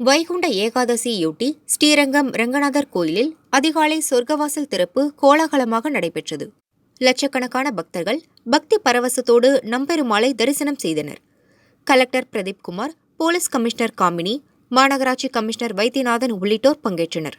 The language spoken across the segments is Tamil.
வைகுண்ட ஏகாதசியொட்டி ஸ்ரீரங்கம் ரங்கநாதர் கோயிலில் அதிகாலை சொர்க்கவாசல் திறப்பு கோலாகலமாக நடைபெற்றது. லட்சக்கணக்கான பக்தர்கள் பக்தி பரவசத்தோடு நம்பெருமாளை தரிசனம் செய்தனர். Collector Pradeep Kumar police commissioner Kamini மாநகராட்சி கமிஷனர் வைத்தியநாதன் உள்ளிட்டோர் பங்கேற்றனர்.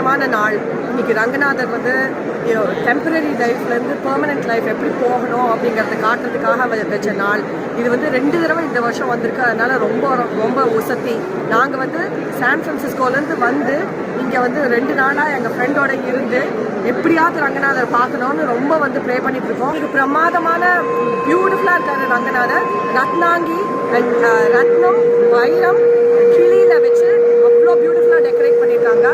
முக்கியமான நாள். இன்னைக்கு ரங்கநாதர் வந்து டெம்பரரி லைஃப்லேருந்து பெர்மனன்ட் லைஃப் எப்படி போகணும் அப்படிங்கிறத காட்டுறதுக்காக வ- வச்ச நாள். இது வந்து ரெண்டு தடவை இந்த வருஷம் வந்திருக்கு. அதனால ரொம்ப ரொம்ப உசத்தி. நாங்கள் வந்து சான் ஃப்ரான்சிஸ்கோலேருந்து வந்து இங்கே வந்து ரெண்டு நாளாக எங்கள் ஃப்ரெண்டோட இருந்து எப்படியாவது ரங்கநாதர் பார்க்கணும்னு ரொம்ப வந்து ப்ரே பண்ணிட்டு இருக்கோம். இது பிரமாதமான பியூட்டிஃபுல்லாக இருக்காரு ரங்கநாதர். ரத்னாங்கி ரத்னம் வைரம் கிளியில வச்சு அவ்வளோ பியூட்டிஃபுல்லாக டெக்கரேட் பண்ணியிருக்காங்க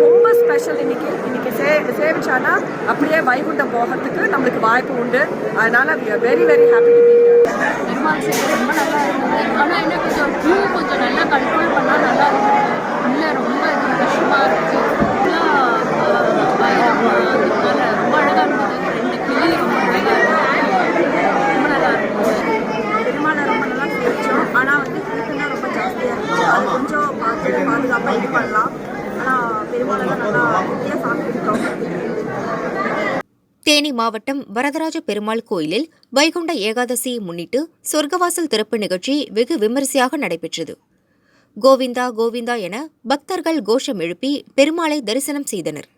ரொம்ப ஸ்பெஷல் இன்னைக்கு இன்னைக்கு சே சேவிச்சானா அப்படியே வைகுண்டம் போகிறதுக்கு நம்மளுக்கு வாய்ப்பு உண்டு. அதனால very very happy to be Perumal சேவை ரொம்ப நல்லா இருந்தது ஆனால் என்ன கொஞ்சம் க்யூ கொஞ்சம் நல்லா கண்ட்ரோல் பண்ணால் நல்லா இருந்தது இல்லை ரொம்ப இது கஷ்டமாக அதனால ரொம்ப அழகாக இருந்தது. ரெண்டு கிளி ரொம்ப அழகாக இருந்தது. ரொம்ப நல்லா இருந்தது. பெருமாளை ரொம்ப நல்லா சேவிச்சோம் ஆனால் வந்து கூட்டம் ரொம்ப ஜாஸ்தியாக இருந்துச்சு அது கொஞ்சம் பார்த்து பாதுகாப்பாக இது பண்ணலாம். ஆனால் பெருமாளெல்லாம் நல்லா தேனி மாவட்டம் வரதராஜ பெருமாள் கோயிலில் வைகுண்ட ஏகாதசியை முன்னிட்டு சொர்க்கவாசல் திறப்பு நிகழ்ச்சி வெகு விமரிசையாக நடைபெற்றது. கோவிந்தா கோவிந்தா என பக்தர்கள் கோஷம் எழுப்பி பெருமாளை தரிசனம் செய்தனர்.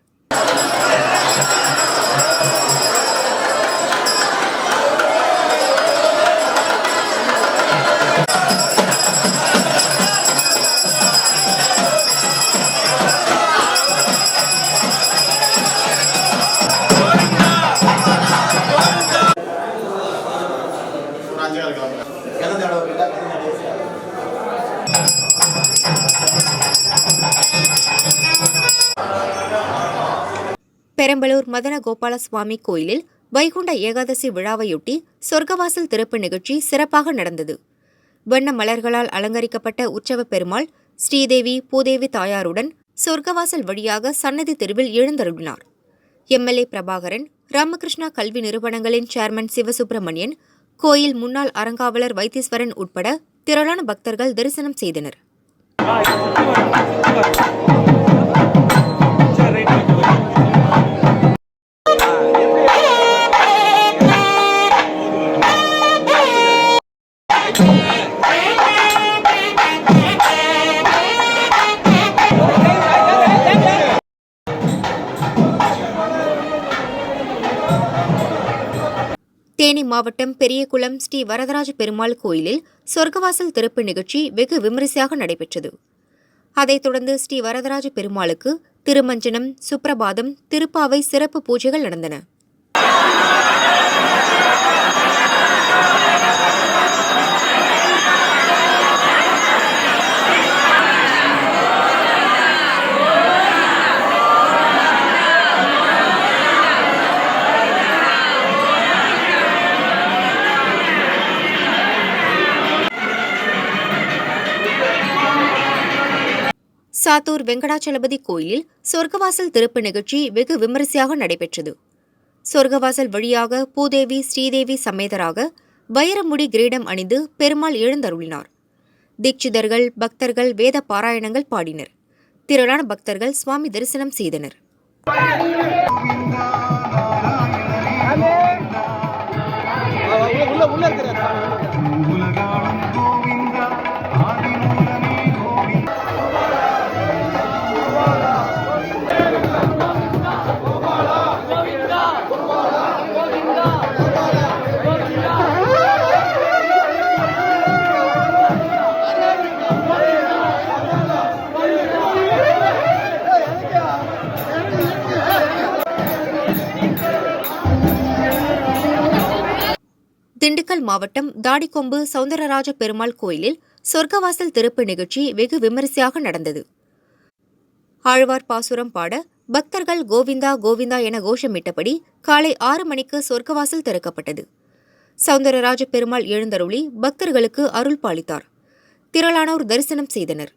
பெரம்பலூர் மதன கோபால சுவாமி கோயிலில் வைகுண்ட ஏகாதசி விழாவையொட்டி சொர்க்கவாசல் திறப்பு நிகழ்ச்சி சிறப்பாக நடந்தது. வண்ண மலர்களால் அலங்கரிக்கப்பட்ட உற்சவ பெருமாள் ஸ்ரீதேவி பூதேவி தாயாருடன் சொர்க்கவாசல் வழியாக சன்னதி தெருவில் எழுந்தருளினார். எம்எல்ஏ பிரபாகரன் ராமகிருஷ்ணா கல்வி நிறுவனங்களின் சேர்மன் சிவசுப்பிரமணியன் கோயில் முன்னாள் அறங்காவலர் வைத்தீஸ்வரன் உட்பட திரளான பக்தர்கள் தரிசனம் செய்தனர். தேனி மாவட்டம் பெரியகுளம் ஸ்ரீ வரதராஜ பெருமாள் கோயிலில் சொர்க்கவாசல் திறப்பு நிகழ்ச்சி வெகு விமரிசையாக நடைபெற்றது. அதைத் தொடர்ந்து ஸ்ரீ வரதராஜ பெருமாளுக்கு திருமஞ்சனம் சுப்ரபாதம் திருப்பாவை சிறப்பு பூஜைகள் நடந்தன. சாத்தூர் வெங்கடாச்சலபதி கோயிலில் சொர்க்கவாசல் திறப்பு நிகழ்ச்சி வெகு விமரிசையாக நடைபெற்றது. சொர்க்கவாசல் வழியாக பூதேவி ஸ்ரீதேவி சமேதராக வைரமுடி கிரீடம் அணிந்து பெருமாள் எழுந்தருளினார். தீட்சிதர்கள் பக்தர்கள் வேத பாராயணங்கள் பாடினர். திரளான பக்தர்கள் சுவாமி தரிசனம் செய்தனர். மாவட்டம் தாடிக்கொம்பு சவுந்தரராஜ பெருமாள் கோயிலில் சொர்க்கவாசல் திறப்பு நிகழ்ச்சி வெகு விமரிசையாக நடந்தது. ஆழ்வார் பாசுரம் பாட பக்தர்கள் கோவிந்தா கோவிந்தா என கோஷமிட்டபடி காலை ஆறு மணிக்கு சொர்க்கவாசல் திறக்கப்பட்டது. சவுந்தரராஜ பெருமாள் எழுந்தருளி பக்தர்களுக்கு அருள் பாலித்தார். திரளானோர் தரிசனம் செய்தனர்.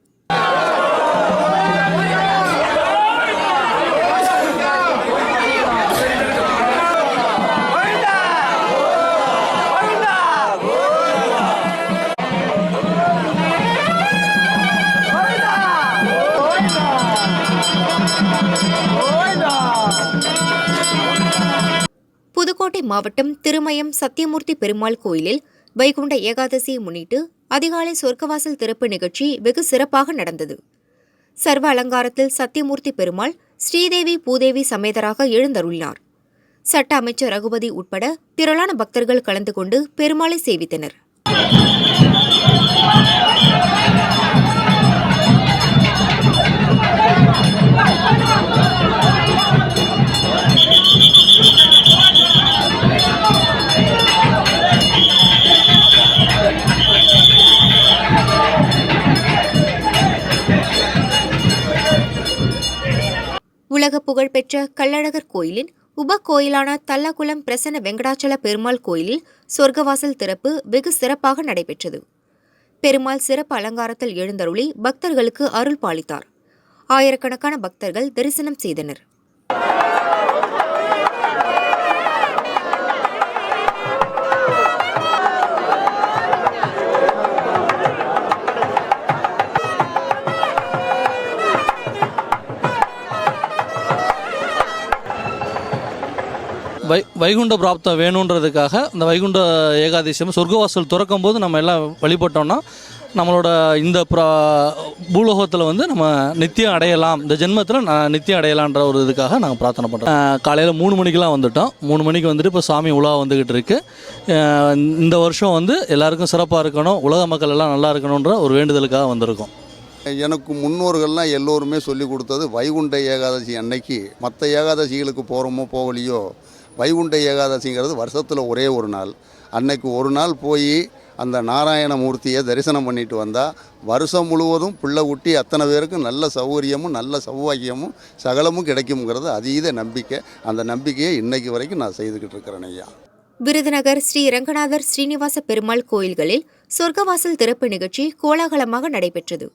புதுக்கோட்டை மாவட்டம் திருமயம் சத்தியமூர்த்தி பெருமாள் கோயிலில் வைகுண்ட ஏகாதசியை முன்னிட்டு அதிகாலை சொர்க்கவாசல் திறப்பு நிகழ்ச்சி வெகு சிறப்பாக நடந்தது. சர்வ அலங்காரத்தில் சத்தியமூர்த்தி பெருமாள் ஸ்ரீதேவி பூதேவி சமேதராக எழுந்தருளினார். சட்ட அமைச்சர் ரகுபதி உட்பட திரளான பக்தர்கள் கலந்து கொண்டு பெருமாளை சேவித்தனர். புகழ்பெற்ற கள்ளழகர் கோயிலின் உப கோயிலான தல்லகுளம் பிரசன்ன வெங்கடாச்சல பெருமாள் கோயிலில் சொர்க்கவாசல் திறப்பு வெகு சிறப்பாக நடைபெற்றது. பெருமாள் சிறப்பு அலங்காரத்தில் எழுந்தருளி பக்தர்களுக்கு அருள் பாலித்தார். ஆயிரக்கணக்கான பக்தர்கள் தரிசனம் செய்தனர். வை வைகுண்ட பிராப்தம் வேணுன்றதுக்காக இந்த வைகுண்ட ஏகாதசியம் சொர்க்கவாசல் திறக்கும் போது நம்ம எல்லாம் வழிபட்டோம்னா நம்மளோட இந்த ப்ரா பூலோகத்தில் வந்து நம்ம நித்தியம் அடையலாம் இந்த ஜென்மத்தில் நான் நித்தியம் அடையலான்ற ஒரு இதுக்காக நாங்கள் பிரார்த்தனை பண்ணுறோம் காலையில் மூணு மணிக்கெலாம் வந்துட்டோம். மூணு மணிக்கு வந்துட்டு இப்போ சாமி உலா வந்துக்கிட்டு இருக்கு. இந்த வருஷம் வந்து எல்லாருக்கும் சிறப்பாக இருக்கணும் உலக மக்கள் எல்லாம் நல்லா இருக்கணுன்ற ஒரு வேண்டுதலுக்காக வந்திருக்கோம். எனக்கு முன்னோர்கள்லாம் எல்லோருமே சொல்லி கொடுத்தது வைகுண்ட ஏகாதசி அன்னைக்கு மற்ற ஏகாதசிகளுக்கு போகிறோமோ போகலையோ வைகுண்ட ஏகாதசிங்கிறது வருஷத்தில் ஒரே ஒரு நாள். அன்னைக்கு ஒரு நாள் போய் அந்த நாராயணமூர்த்தியை தரிசனம் பண்ணிட்டு வந்தால் வருஷம் முழுவதும் பிள்ளை குட்டி அத்தனை பேருக்கும் நல்ல சௌகரியமும் நல்ல சௌபாகியமும் சகலமும் கிடைக்குங்கிறது அதீத நம்பிக்கை. அந்த நம்பிக்கையை இன்னைக்கு வரைக்கும் நான் செய்துக்கிட்டு இருக்கிறேன் ஐயா. விருதுநகர் ஸ்ரீ ரங்கநாதர் ஸ்ரீனிவாச பெருமாள் கோயில்களில் சொர்க்கவாசல் திறப்பு நிகழ்ச்சி கோலாகலமாக நடைபெற்றது.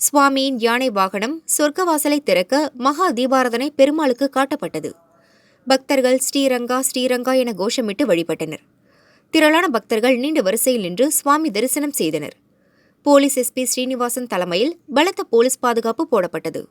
சுவாமியின் யானை வாகனம் சொர்க்கவாசலை திறக்க மகா தீபாரதனை பெருமாளுக்கு காட்டப்பட்டது. பக்தர்கள் ஸ்ரீரங்கா ஸ்ரீரங்கா என கோஷமிட்டு வழிபட்டனர். திரளான பக்தர்கள் நீண்ட வரிசையில் நின்று சுவாமி தரிசனம் செய்தனர். போலீஸ் எஸ்பி ஸ்ரீனிவாசன் தலைமையில் பலத்த போலீஸ் பாதுகாப்பு போடப்பட்டது.